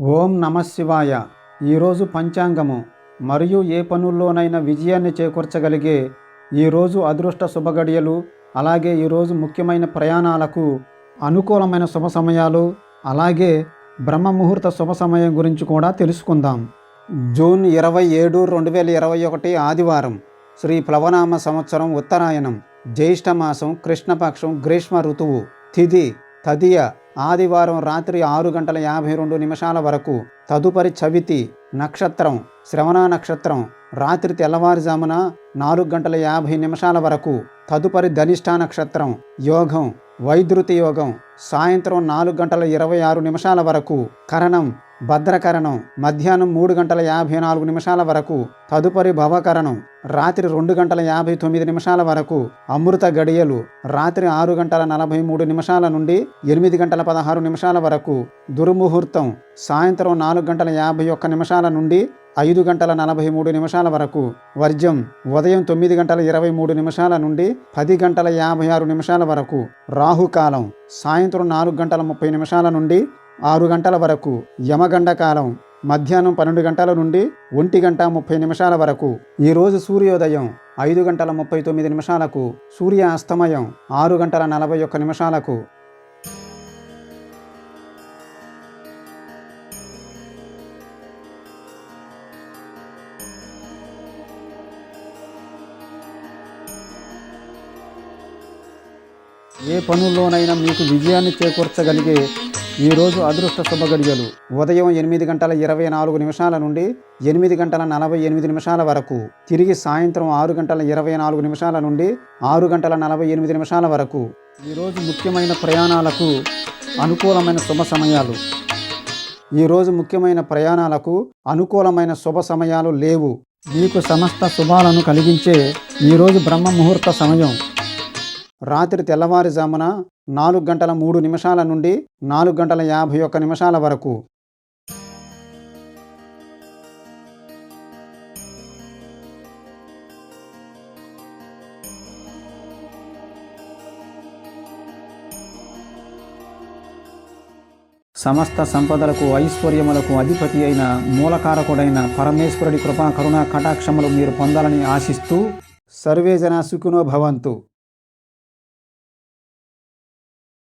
ఓం నమ శివాయ. ఈరోజు పంచాంగము. మరియు ఏ పనుల్లోనైనా విజయాన్ని చేకూర్చగలిగే ఈరోజు అదృష్ట శుభగడియలు అలాగే ఈరోజు ముఖ్యమైన ప్రయాణాలకు అనుకూలమైన శుభ సమయాలు అలాగే బ్రహ్మ ముహూర్త శుభ సమయం గురించి కూడా తెలుసుకుందాం. జూన్ ఇరవై ఏడు రెండు వేల ఇరవై ఒకటి ఆదివారం శ్రీ ప్లవనామ సంవత్సరం ఉత్తరాయణం జ్యేష్ఠ మాసం కృష్ణపక్షం గ్రీష్మ ఋతువు తిథి తదియ ఆదివారం రాత్రి ఆరు గంటల యాభై రెండు నిమిషాల వరకు తదుపరి చవితి నక్షత్రం శ్రవణ నక్షత్రం రాత్రి తెల్లవారుజామున నాలుగు గంటల యాభై నిమిషాల వరకు తదుపరి ధనిష్ట నక్షత్రం యోగం వైద్యుతి యోగం సాయంత్రం నాలుగు గంటల ఇరవై ఆరు నిమిషాల వరకు కరణం భద్రకరణం. మధ్యాహ్నం మూడు గంటల యాభై నాలుగు నిమిషాల వరకు. తదుపరి భవకరణం. రాత్రి రెండు గంటల యాభై తొమ్మిది నిమిషాల వరకు. అమృత గడియలు. రాత్రి ఆరు గంటల నలభై మూడు నిమిషాల నుండి ఎనిమిది గంటల పదహారు నిమిషాల వరకు. దుర్ముహూర్తం. సాయంత్రం నాలుగు గంటల యాభై ఒక్క నిమిషాల నుండి ఐదు గంటల నలభై మూడు నిమిషాల వరకు. వర్జం ఉదయం తొమ్మిది గంటల ఇరవై మూడు నిమిషాల నుండి పది గంటల యాభై ఆరు నిమిషాల వరకు. రాహుకాలం. సాయంత్రం నాలుగు గంటల ముప్పై నిమిషాల నుండి ఆరు గంటల వరకు యమగండ కాలం మధ్యాహ్నం పన్నెండు గంటల నుండి ఒంటి గంట ముప్పై నిమిషాల వరకు. ఈరోజు సూర్యోదయం ఐదు గంటల ముప్పై తొమ్మిది నిమిషాలకు సూర్య అస్తమయం ఆరు గంటల నలభై ఒక్క నిమిషాలకు. ఏ పనుల్లోనైనా మీకు విజయాన్ని చేకూర్చగలిగే ఈరోజు అదృష్ట శుభగడియలు ఉదయం ఎనిమిది గంటల ఇరవై నాలుగు నిమిషాల నుండి ఎనిమిది గంటల నలభై ఎనిమిది నిమిషాల వరకు తిరిగి సాయంత్రం ఆరు గంటల ఇరవై నాలుగు నిమిషాల నుండి ఆరు గంటల నలభై ఎనిమిది నిమిషాల వరకు. ఈరోజు ముఖ్యమైన ప్రయాణాలకు అనుకూలమైన శుభ సమయాలు. ఈరోజు ముఖ్యమైన ప్రయాణాలకు అనుకూలమైన శుభ సమయాలు లేవు. మీకు సమస్త శుభాలను కలిగించే ఈరోజు బ్రహ్మ ముహూర్త సమయం. రాత్రి తెల్లవారుజామున నాలుగు గంటల మూడు నిమిషాల నుండి నాలుగు గంటల యాభై ఒక్క నిమిషాల వరకు. సమస్త సంపదలకు ఐశ్వర్యములకు అధిపతి అయిన మూలకారకుడైన పరమేశ్వరుడి కృపా కరుణా కటాక్షములు మీరు పొందాలని ఆశిస్తూ సర్వేజన సుఖినో భవంతు.